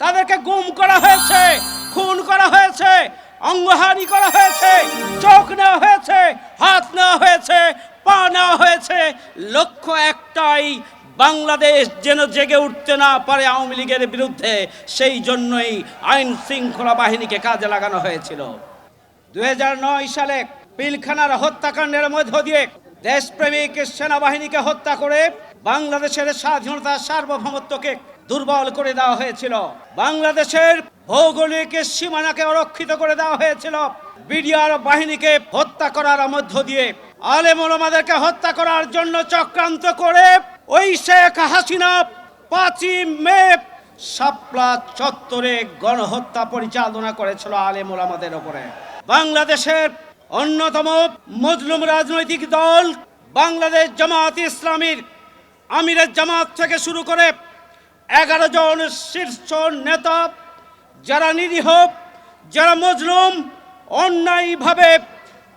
তাদেরকে গুম করা হয়েছে, খুন করা হয়েছে, অঙ্গহানি করা হয়েছে, চোখ নেওয়া হয়েছে, হাত নেওয়া হয়েছে, পা নেওয়া হয়েছে। লক্ষ্য একটাই বাংলাদেশ যেন জেগে উঠতে না পারে আওয়ামী লীগের বিরুদ্ধে, সেই জন্যই আইন শৃঙ্খলা বাহিনীকে কাজে লাগানো হয়েছিল। দুই হাজার নয় সালে পিলখানার হত্যাকাণ্ডের মধ্য দিয়ে দেশপ্রেমিক সেনাবাহিনীকে হত্যা করে বাংলাদেশের স্বাধীনতা সার্বভৌমত্বকে দুর্বল করে দেওয়া হয়েছিল। বাংলাদেশের ভৌগোলিক সীমানাকে অরক্ষিত করে দেওয়া হয়েছিল। বিডিআর বাহিনীকে হত্যা করার মধ্য দিয়ে। আলেম ওলামাদেরকে হত্যা করার জন্য চক্রান্ত করে ওই শেখ হাসিনা পাঁচই মে শাপলা চত্বরে গণহত্যা পরিচালনা করেছিল আলেম ওলামাদের ওপরে। বাংলাদেশের অন্যতম মজলুম রাজনৈতিক দল বাংলাদেশ জামাত ইসলামীর আমিরের জামাত থেকে শুরু করে এগারো জন শীর্ষ নেতা, যারা নিরীহ, যারা মজলুম, অন্যায়ভাবে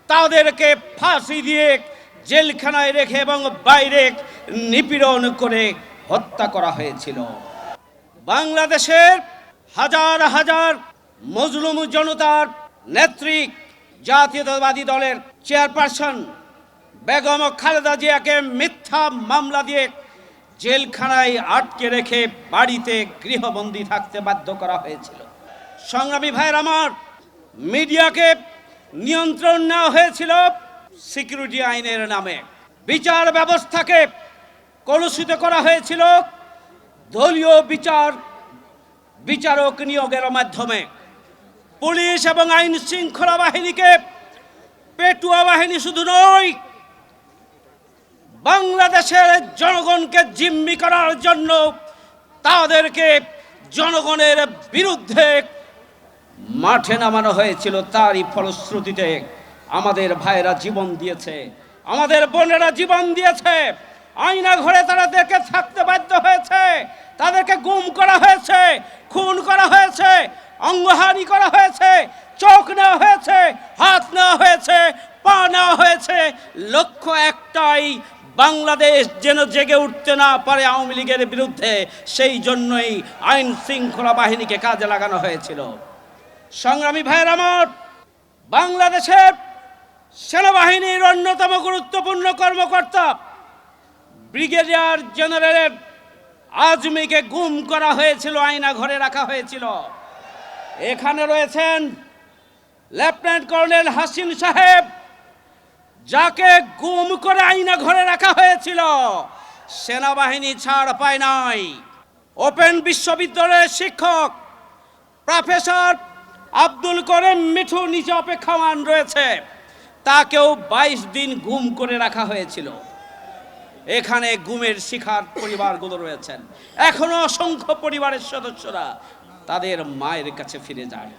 তাদেরকে ফাঁসি দিয়ে জেলখানায় রেখে এবং বাইরে নিপীড়ন করে হত্যা করা হয়েছিল। বাংলাদেশের হাজার হাজার মজলুম জনতার নেত্রী, জাতীয়তাবাদী দলের চেয়ারপারসন বেগম খালেদা জিয়াকে মিথ্যা মামলা দিয়ে জেলখানায় আটকে রেখে বাড়িতে গৃহবন্দী থাকতে বাধ্য করা হয়েছিল। সংগ্রামী ভাইয়ের আমার, মিডিয়াকে নিয়ন্ত্রণ নেওয়া হয়েছিল সিকিউরিটি আইনের নামে। বিচার ব্যবস্থাকে কলুষিত করা হয়েছিল দলীয় বিচার, বিচারক নিয়োগের মাধ্যমে। পুলিশ এবং আইন শৃঙ্খলা বাহিনীকে পেটুয়া বাহিনী শুধু নয় বাংলাদেশের জনগণকে জিম্মি করার জন্য তাদেরকে জনগণের বিরুদ্ধে মাঠে নামানো হয়েছিল, তারই ফলশ্রুতিতে আমাদের ভাইয়েরা জীবন দিয়েছে, আমাদের বোনেরা জীবন দিয়েছে, আয়না ঘরে তাদেরকে থাকতে বাধ্য হয়েছে, তাদেরকে গুম করা হয়েছে, খুন করা হয়েছে, অঙ্গহানি করা হয়েছে, চোখ নেওয়া হয়েছে, হাত নেওয়া হয়েছে, পা নেওয়া হয়েছে, লক্ষ্য একটাই বাংলাদেশ যেন জেগে উঠতে না পারে আওয়ামী লীগের বিরুদ্ধে, সেই জন্যই আইন শৃঙ্খলা বাহিনীকে কাজে লাগানো হয়েছিল। সংগ্রামী ভাইয়ের আমার বাংলাদেশের সেনাবাহিনীর অন্যতম গুরুত্বপূর্ণ কর্মকর্তা, ব্রিগেডিয়ার জেনারেলের আজমিকে গুম করা হয়েছিল, আয়না ঘরে রাখা হয়েছিল। এখানে রয়েছেন লেফটেন্যান্ট কর্নেল হাসিন সাহেব যাকে গুম করে আইনা ঘরে রাখা হয়েছিল, সেনাবাহিনী ছাড় পায় নাই। ওপেন বিশ্ববিদ্যালয়ের শিক্ষক, প্রফেসর আব্দুল করিম মিঠু নিচে অপেক্ষমান রয়েছে। তাকেও বাইশ দিন গুম করে রাখা হয়েছিল। এখানে গুমের শিখার পরিবারগুলো রয়েছেন। এখনও অসংখ্য পরিবারের সদস্যরা তাদের মায়ের কাছে ফিরে যায়।